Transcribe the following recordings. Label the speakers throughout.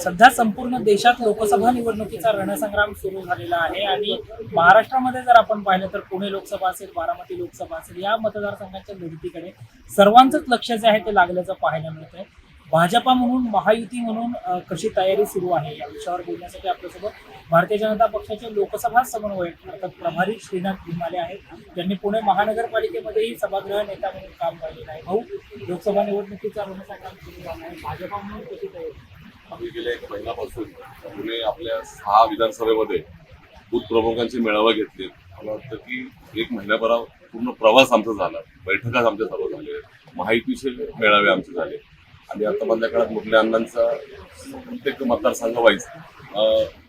Speaker 1: सध्या संपूर्ण देशात लोकसभा निवडणुकीचा रणसंग्राम सुरू झालेला आहे आणि महाराष्ट्रामध्ये जर आपण पाहिलं तर पुणे लोकसभा असेल बारामती लोकसभा असेल या मतदारसंघाच्या लढतीकडे सर्वांचंच लक्ष जे आहे ते लागल्याचं पाहायला मिळतंय. भाजपा म्हणून महायुती म्हणून कशी तयारी सुरू आहे या विषयावर बोलण्यासाठी आपल्यासोबत भारतीय जनता पक्षाचे लोकसभा समन्वयक अर्थात प्रभारी श्रीनाथ भीमाले आहेत. त्यांनी पुणे महानगरपालिकेमध्येही सभागृह नेता म्हणून काम पाहिलेलं आहे. भाऊ लोकसभा निवडणुकीचा रणसंग्राम सुरू झाला आहे. भाजपा म्हणून कशी तयारी?
Speaker 2: आम्ही गेल्या एक महिन्यापासून पुणे आपल्या सहा विधानसभेमध्ये बूथ प्रमुखांची मेळावा घेतली. मला वाटतं की एक महिन्याभरा पूर्ण प्रवास आमचा झाला. बैठकाच आमच्या सर्व झाले. माहितीचे मेळावे आमचे झाले. आणि आता मधल्या काळात मुठल्या अण्णांचा प्रत्येक मतदारसंघ वाईज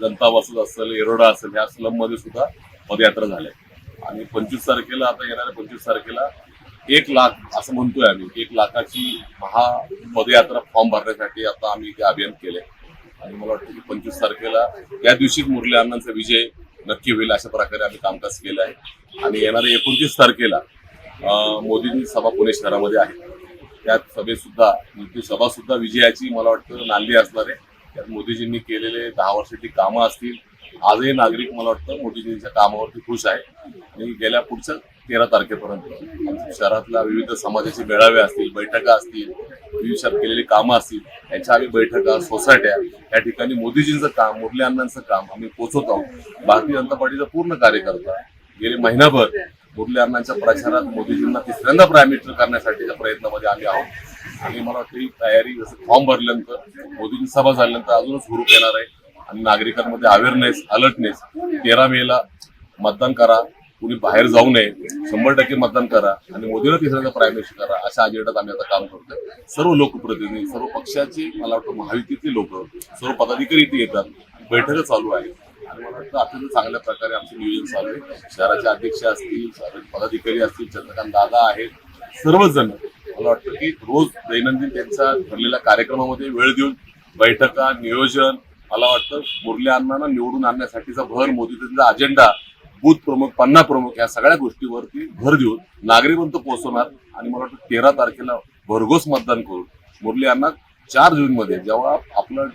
Speaker 2: जनता वसत असेल येरोडा असेल ह्या स्लममध्ये सुद्धा पदयात्रा झाल्या. आणि पंचवीस तारखेला आता येणाऱ्या पंचवीस तारखेला एक लाख असं म्हणतोय आम्ही एक लाखाची महा पदयात्रा फॉर्म भरण्यासाठी आता आम्ही ते अभियान केले आणि मला वाटतं की पंचवीस तारखेला या दिवशीच मुरली अण्णांचा विजय नक्की होईल अशा प्रकारे आम्ही कामकाज केलं आहे आणि येणाऱ्या एकोणतीस तारखेला मोदींची सभा पुणे शहरामध्ये आहे. त्यात सभेसुद्धा सभासुद्धा ती विजयाची मला वाटतं नांदी असणार आहे. त्यात मोदीजींनी केलेले दहा वर्षाची कामं असतील. आजही नागरिक मला वाटतं मोदीजींच्या कामावरती खुश आहे. आणि गेल्या पुढच्या तेरा तारखेपर्यंत. शहरातल्या विविध समाजाचे मेळावे असतील बैठका असतील विविध केलेली कामं असतील यांच्या आम्ही बैठका सोसायट्या या ठिकाणी मोदीजींचं काम मुरली अण्णांचं काम आम्ही पोचवत आहोत. भारतीय जनता पार्टीचा पूर्ण कार्यकर्ता गेले महिनाभर मुरली अण्णांच्या प्रचारात मोदीजींना तिसऱ्यांदा प्राईम मिनिस्टर करण्यासाठीच्या प्रयत्नामध्ये आम्ही आहोत. आणि मला वाटतं ही तयारी जसं फॉर्म भरल्यानंतर मोदींची सभा झाल्यानंतर अजूनच हुरूप येणार आहे. आणि नागरिकांमध्ये अवेअरनेस अलर्टनेस तेरा मेला मतदान करा. कुणी बाहेर जाऊ नये शंभर टक्के मतदान करा आणि मोदीला तिसऱ्यांदा प्राईम मिनिस्टर करा अशा अजेंडात आम्ही आता काम करतोय. सर्व लोकप्रतिनिधी सर्व पक्षाचे मला वाटतं महायुतीतले लोक सर्व पदाधिकारी इथे येतात. बैठका चालू आहे आणि मला वाटतं अत्यंत चांगल्या प्रकारे आमचं नियोजन चालू आहे. शहराचे अध्यक्ष असतील शहराचे पदाधिकारी असतील चंद्रकांत दादा आहेत सर्वजण मला वाटतं की रोज दैनंदिन त्यांचा ठरलेल्या कार्यक्रमामध्ये वेळ देऊन बैठका नियोजन मला वाटतं मुरल्या अण्णांना निवडून आणण्यासाठीचा भर मोदी त्यांचा अजेंडा बूथ प्रमुख पन्ना प्रमुख या सगळ्या गोष्टीवरती भर देऊन नागरिकांत पोहोचवणार आणि मला वाटतं तेरा तारखेला भरघोस मतदान करून मुरली यांना चार जून मध्ये जेव्हा आपलं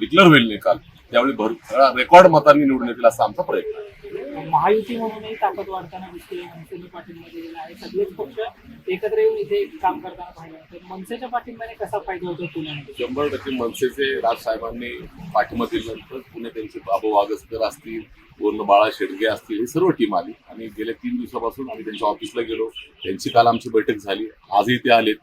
Speaker 2: डिक्लेअर होईल निकाल त्यावेळी भर रेकॉर्ड मतांनी निवडून येतील असा आमचा प्रयत्न आहे.
Speaker 1: महायुती म्हणूनही ताकद वाढताना दिसते मनसेने पाठिंबा दिलेला आहे. सगळेच पक्ष एकत्र येऊन इथे काम करताना पाहिलं. तर मनसेच्या पाठिंब्याने कसा फायदा होतो पुण्यामध्ये?
Speaker 2: शंभर टक्के मनसेचे राजसाहेबांनी पाठिंबा दिल्यानंतर पुणे त्यांचे बाबू वागसकर असतील पूर्ण बाळा शेडगे असतील ही सर्व टीम आली. आणि गेल्या तीन दिवसापासून आम्ही त्यांच्या ऑफिसला गेलो. त्यांची काल आमची बैठक झाली. आजही ते आलेत.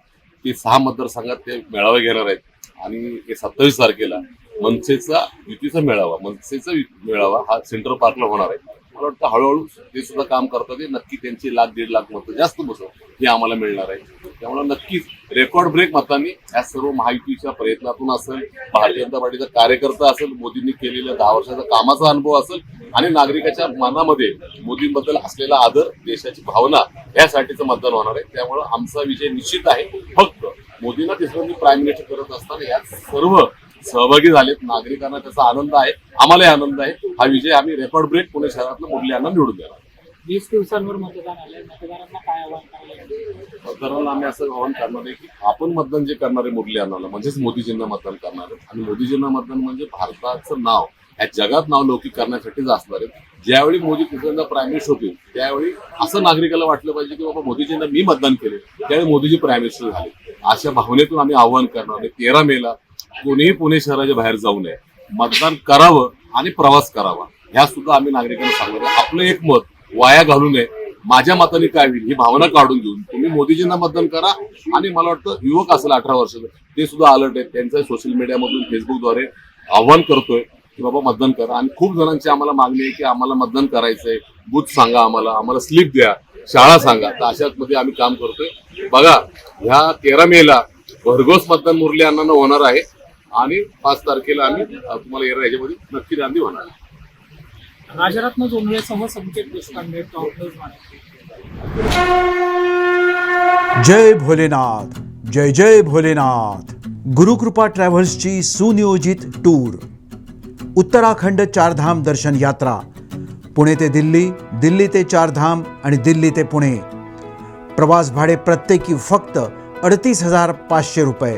Speaker 2: ते सहा मतदारसंघात ते मेळावे घेणार आहेत. आणि हे सत्तावीस तारखेला मनसेचा युतीचा मेळावा मनसेचा मेळावा हा सेंट्रल पार्कला होणार आहे. मला वाटतं हळूहळू ते सुद्धा काम करतात. ते नक्की त्यांची लाख दीड लाख मतं जास्त बसव हे आम्हाला मिळणार आहे. त्यामुळे नक्कीच रेकॉर्ड ब्रेक मतांनी या सर्व महायुतीच्या प्रयत्नातून असेल भारतीय जनता पार्टीचा कार्यकर्ता असेल मोदींनी केलेल्या दहा वर्षाचा कामाचा अनुभव असेल आणि नागरिकाच्या मनामध्ये मोदींबद्दल असलेला आदर देशाची भावना यासाठीचं मतदान होणार आहे. त्यामुळे आमचा विजय निश्चित आहे. फक्त मोदींना तिसऱ्यांदा प्राईम मिनिस्टर करत असताना या सर्व सहभागी झालेत नागरिकांना त्याचा आनंद आहे आम्हालाही आनंद आहे. हा विजय आम्ही रेकॉर्ड ब्रेक पुणे शहरातलं मुरली यांना निवडून देणार
Speaker 1: वीस दिवसांवर मतदान आलंय. मतदारांना काय आव्हान?
Speaker 2: मतदारांना आम्ही असं आवाहन करणार आहे की आपण मतदान जे करणार मुरली अण्णाला म्हणजेच मोदीजींना मतदान करणार आहे आणि मोदीजींना मतदान म्हणजे भारताचं नाव. या जगात नाव लौकिक करण्यासाठीच असणार आहे ज्यावेळी मोदी तिसऱ्यांदा प्राईम मिनिस्टर होतील त्यावेळी असं नागरिकाला वाटलं पाहिजे की बाबा मोदीजींना मी मतदान केले त्यावेळी मोदीजी प्राईम मिनिस्टर झाले. अशा भावनेतून आम्ही आव्हान करणार आहे तेरा मेला कोणीही पुणे शहराच्या बाहेर जाऊ नये. मतदान करावं आणि प्रवास करावा. ह्या सुद्धा आम्ही नागरिकांना सांगतो आपलं एक मत वाया घालू नये. माझ्या मताने काय होईल ही भावना काढून घेऊन तुम्ही मोदीजींना मतदान करा आणि मला वाटतं युवक असेल अठरा वर्षाचं ते सुद्धा अलर्ट आहेत. त्यांचं सोशल मीडियामधून फेसबुकद्वारे आव्हान करतोय की बाबा मतदान करा. आणि खूप जणांची आम्हाला मागणी आहे की आम्हाला मतदान करायचंय. बूथ सांगा आम्हाला आम्हाला स्लिप द्या शाळा सांगा. तर अशाच मध्ये आम्ही काम करतोय. बघा ह्या तेरा मेला भरघोस मतदान मुरली अण्णांना होणार आहे. आणि पाच तारखेला आम्ही तुम्हाला येणार याच्यामध्ये. नक्की गांधी होणार. आहे.
Speaker 1: राजरत्न जोंधळेसह संकेत देशपांडे टॉप न्यूज मराठी
Speaker 3: जय भोलेनाथ जय जय भोलेनाथ. गुरुकृपा ट्रॅव्हल्सची सुनियोजित टूर. उत्तराखंड चारधाम दर्शन यात्रा. पुणे ते दिल्ली दिल्ली ते चारधाम आणि दिल्ली ते पुणे. प्रवास भाडे प्रत्येकी फक्त अडतीस हजार पाचशे रुपये.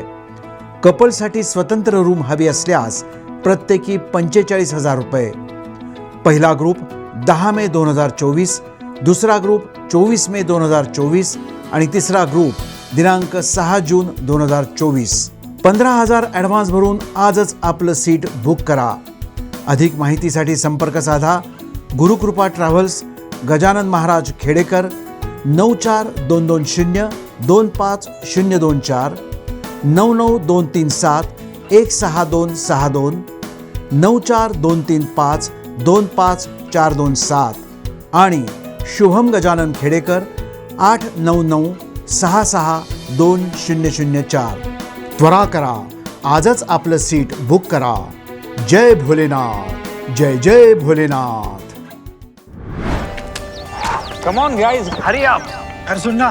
Speaker 3: कपलसाठी स्वतंत्र रूम हवी असल्यास प्रत्येकी पंचेचाळीस हजार रुपये. पहिला ग्रुप दहा मे दोन हजार चोवीस दुसरा ग्रुप चोवीस मे दोन हजार चोवीस आणि तिसरा ग्रुप दिनांक सहा जून दोन हजार चोवीस. पंधरा हजार ॲडव्हान्स भरून आजच आपलं सीट बुक करा. अधिक माहितीसाठी संपर्क साधा. गुरुकृपा ट्रॅव्हल्स गजानन महाराज खेडेकर नऊ चार दोन दोन शून्य दोन पाच शून्य दोन चार नऊ नऊ दोन तीन सात एक सहा दोन सहा दोन नऊ चार दोन तीन पाच दोन पाच चार दोन सात. आणि शुभम गजानन खेडेकर आठ नऊ नऊ सहा सहा दोन शून्य शून्य चार. त्वरा करा आजच आपलं सीट बुक करा. जय भोलेनाथ जय जय Bholenath.
Speaker 4: Come on guys hurry up
Speaker 5: अरे सुन ना